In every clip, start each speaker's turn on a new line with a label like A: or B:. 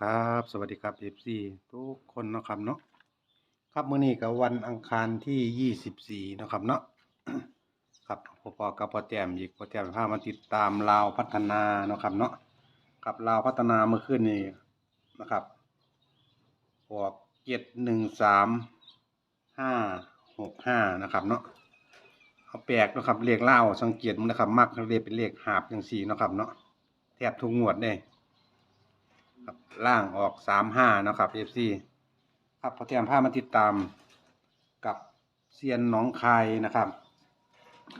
A: ครับสวัสดีครับ FC ทุกคนนะครับเนาะครับมื้อนี้ก็วันอังคารที่24เนะครับเนาะครับพอๆกับพอแต้มอีกพอแต้มพามาติดตามลาวพัฒนานะครับเนาะครับลาวพัฒนาเมื่อคืนนี้นะครับพวก713565นะครับเนาะเอาแปลกนะครับเลขลาสังเกตมันนะครับมักเลขเป็นเลขหาบจังซี่นะครับเนาะแทบทุกงวดเด้ ครับล่างออกสามห้านะครับ FC ครับพอเตรียมผ้ามาติดตามกับเซียนน้องคายนะครับ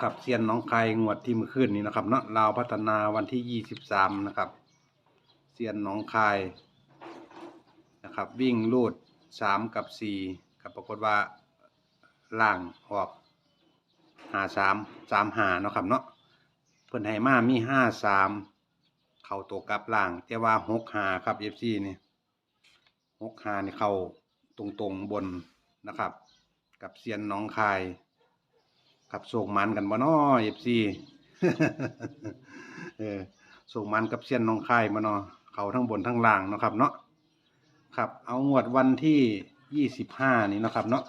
A: ครับเซียนน้องคายงวดที่มื่อคืนนี้นะครับเนาะลาวพัฒนาวันที่ยี่สิบสามนะครับเซียนน้องคายนะครับ วิ่งลูดสามกับสี่ครับปรากฏว่าล่างออกหาสามสามหาเนาะครับเนาะเพิ่นให้มามีห้าสาม เข้าตัวกลับล่าง แต่ว่าหกหาครับ FC นี่หกหานี่เข้าตรงๆบนนะครับ กับเซียนน้องคายกับโศกมันกันบ่น้อ FC เออโศกมันกับเซียนน้องคายบ่น้อเข้าทั้งบนทั้งล่างนะครับเนาะครับ เอางวดวันที่ยี่สิบห้านี่นะครับเนาะ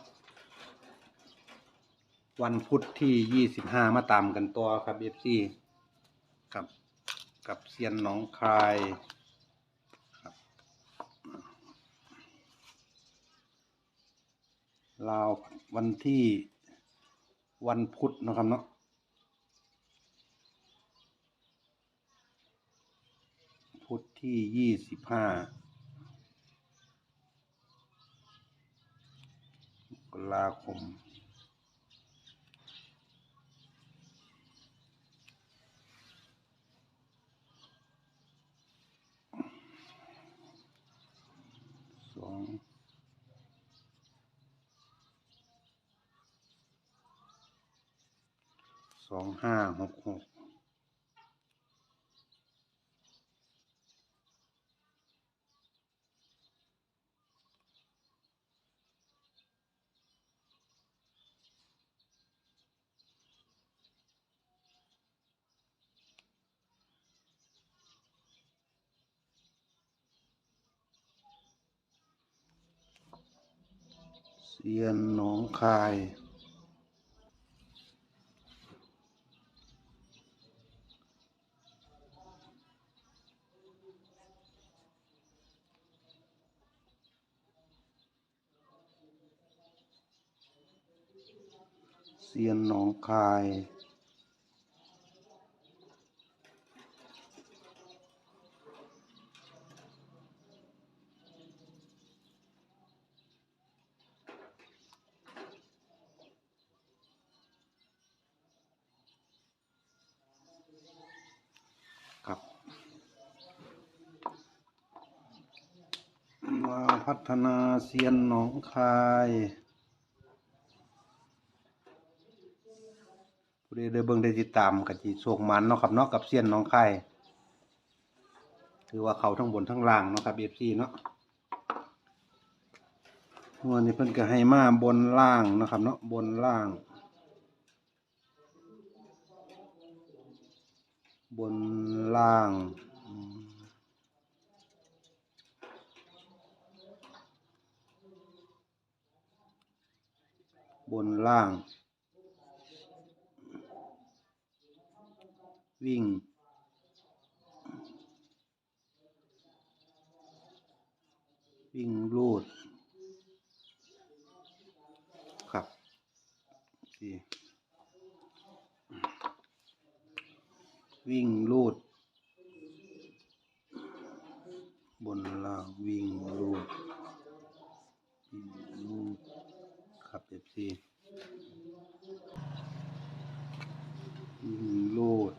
A: วันพุธที่ยี่สิบห้ามาตามกันตัวครับ FC ครับ กับเซียนหนองคายครับลาววันที่วันพุธนะครับเนาะพุธที่ยี่สิบห้ากลาคม สอง สองห้าหกหกเซียนหนองคาย เซียนหนองคาย ครับ มาพัฒนาเซียนหนองคาย ผู้ใดได้เบิ่งได้ติดตามกับจีโศกมันเนาะครับเนาะกับเซียนหนองคายถือว่าเขาทั้งบนทั้งล่างเนาะครับเอฟซีเนาะวันนี้เพิ่นก็ให้มาบนล่างนะครับ เนาะบนล่าง บนล่างบนล่าง วิ่ง วิ่งลูด ครับสี่วิ่งลูด บนล่างวิ่งลูดวิ่งลูดครับเอฟซีวิ่งลูด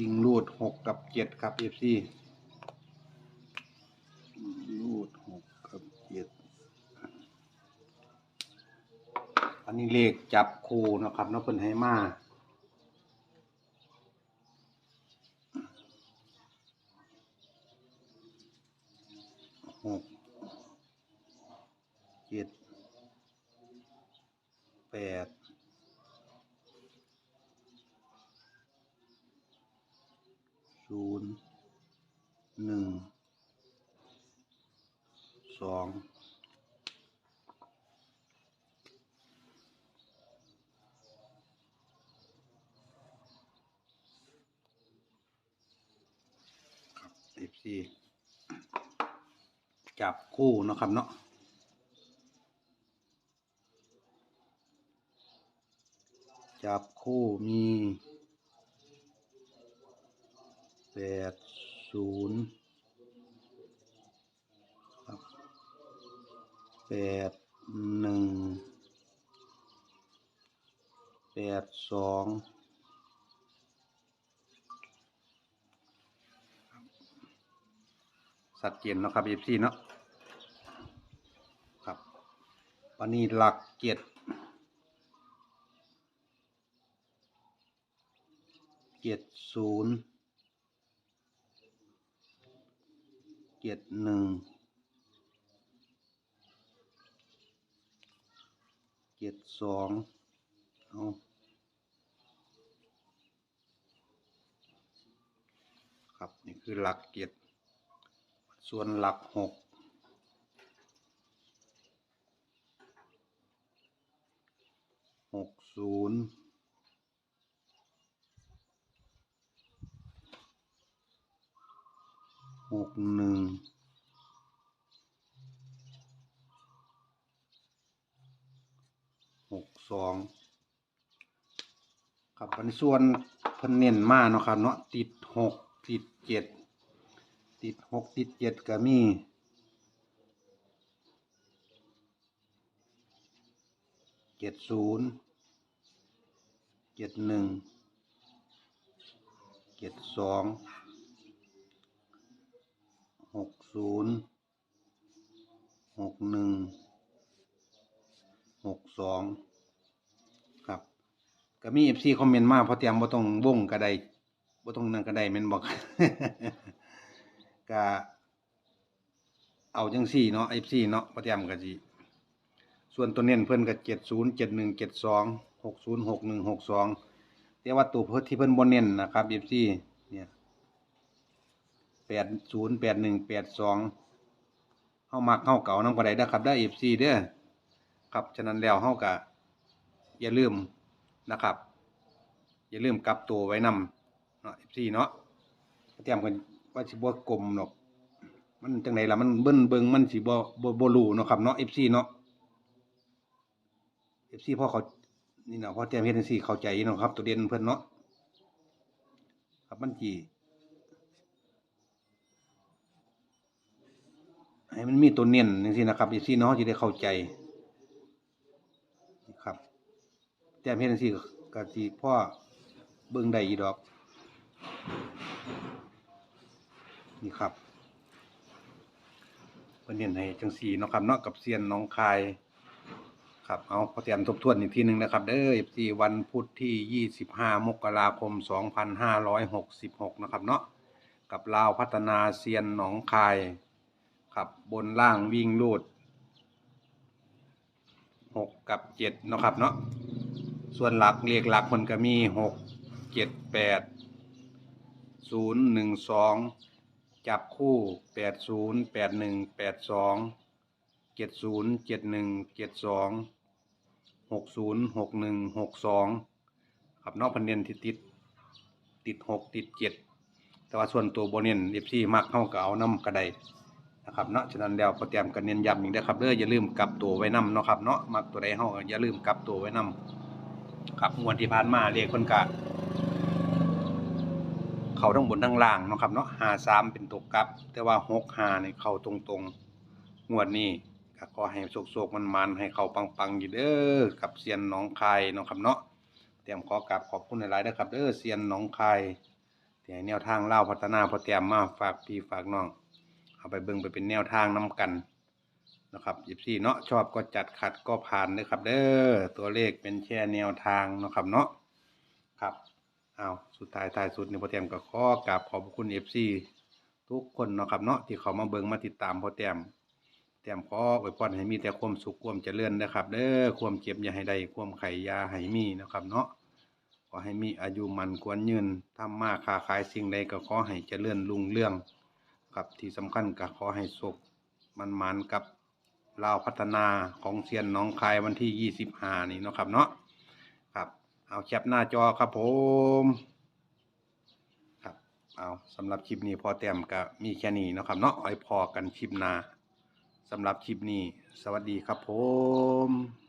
A: วิ่งลูดหกกับเจ็ดครับเอฟซีลูดหกกับเจ็ดอันนี้เลขจับคู่นะครับนาะเพิ่นให้มาหกเจ็ดแปด ศูนย์หนึ่งสองครับสิบสี่จับคู่นะครับเนาะจับคู่มี แปดศูนย์ครับแปดหนึ่งแปดสองสัดเจนเนาะครับเอฟซีเนาะครับวันนี้หลักเกียรติเจ็ดศูนย์ เจ็ดหนึ่งเจ็ดสองเอาครับนี่คือหลักเจ็ดส่วนหลักหกหกศูนย์ หกหนึ่งหกสองครับอันนี้ส่วนเพิ่นเน้นมาเนาะครับเนาะติดหกติดเจ็ดติดหกติดเจ็ดก็มีเจ็ดศูนย์เจ็ดหนึ่งเจ็ดสอง ศูนย์หกหนึ่งหกสองครับก็มีเอฟซีคอมเมนต์มาพอเตรียมบ่ต้องวงก็ไดบ่ต้องนั่นก็ไดแม่นบอกก็เอาจังซี่เนาะเอฟซีเนาะพอเตรียมก็สิส่วนตัวเน้นเพิ่นก็เจ็ดศูนย์เจ็ดหนึ่งเจ็ดสองหกศูนย์หกหนึ่งหกสองแต่ว่าตัวเพิ่นที่เพิ่นบ่เน้นนะครับเอฟซีเนี่ย แปดศูนย์แปดหนึ่งแปดสองเข้ามักเข้าเก่าน้ำกระไดได้ครับได้เอฟซีเด้อครับฉะนั้นแล้วเข้ากับอย่าลืมนะครับ อย่าลืมกลับตัวไว้นำเนาะเอฟซีเนาะเตรียมกันว่าสิบ่กลมหรอกมันจังไดล่ะมันเบิ่นเบิงมันสิบ่บ่บ่รู้เนาะครับเนาะเอฟซีเนาะเอฟซีพ่อเขานี่เนาะพ่อเตรียมเฮ็ดจังซี่เข้าใจเนาะครับ ตัวเด่นเพิ่อนเนาะครับมันสิ ให้มันมีตัวเน้นจังซี่นะครับจังซี่เนาะจะได้เข้าใจนะครับ แต่เฮ็ดจังซี่ก็สิพ่อเบิ่งได้อีดอก นี่ครับเพิ่นเน้นให้จังซี่เนาะครับเนาะกับเซียนหน้องคายครับเอาพอเตรียมทบทวนอีกทีหนึ่งนะครับ เด้อ FC วันพุธที่ 25 มกราคม 2566 นะครับเนาะกับลาวพัฒนาเซียนหนองคาย ครับบนล่างวิ่งลูดหกกับเจ็ดเนาะครับเนาะส่วนหลักเรียกหลักมันก็มีหกเจ็ดแปดศูนย์หนึ่งสองจับคู่แปดศูนย์แปดหนึ่งแปดสองเจ็ดศูนย์เจ็ดหนึ่งเจ็ดสองหกศูนย์หกหนึ่งหกสองครับนอกพันเนียนที่ติดติดหกติดเจ็ดแต่ว่าส่วนตัวโบเนียนเอฟซีมักเข้ากับเอาน้ำกระได นะครับเนาะฉะนั้นแล้วพอเตรียมกันเน้นย้ำอีกนะครับเด้ออย่าลืมกลับตัวไว้นํเนาะครับเนาะมักตัวใดเฮาอย่าลืมกลับตัวไว้นํครับงวดที่ผ่านมาเรียกเพิ่นก็เขาทั้งบนทั้งล่างเนาะครับเนาะ53เป็นตัวกลับ แต่ว่า65นี่เข้าตรงๆงวดนี้ก็ขอให้โชคๆมันๆให้เข้าปังๆอยู่เด้อกับเซียนหนองคายเนาะครับเนาะเตรียมขอกราบขอบคุณหลายๆนะครับเด้อเซียนหนองคายที่ให้แนวทางเล่าพัฒนาพอเตรียมมาฝากพี่ฝากน้อง เอาไปเบิ่งไปเป็นแนวทางนํกันนะครับยิบซี่เนาะชอบก็จัดขัดก็ผ่านนะครับเด้อตัวเลขเป็นแค่แนวทางนะครับเนาะครับเอาสุดท้ายท้ายสุดนี่พอเตรียมก็ขอกราบขอบคุณเอฟซีทุกคนนะครับเนาะที่เขามาเบิ่งมาติดตามพอเตรียมเตรียมขออวยพรให้มีแต่ความสุขความเจริญนะครับ เด้อความเจ็บอย่าให้ได้ความไข่ยาให้มีนะครับ เนาะขอให้มีอายุมันควรยืนทำมาค้าขายสิ่งใดก็ขอให้เจริญรุ่งเรือง ครับที่สำคัญก็ขอให้สุขมันมันๆกับลาวพัฒนาของเซียนน้องคายวันที่25นี่เนาะครับเนาะครับ เอาแคปหน้าจอครับผมครับเอาสำหรับคลิปนี้พอเต็มก็มีแค่นี้เนาะครับเนาะไว้พอกันคลิปหน้าสำหรับคลิปนี้ สวัสดีครับผม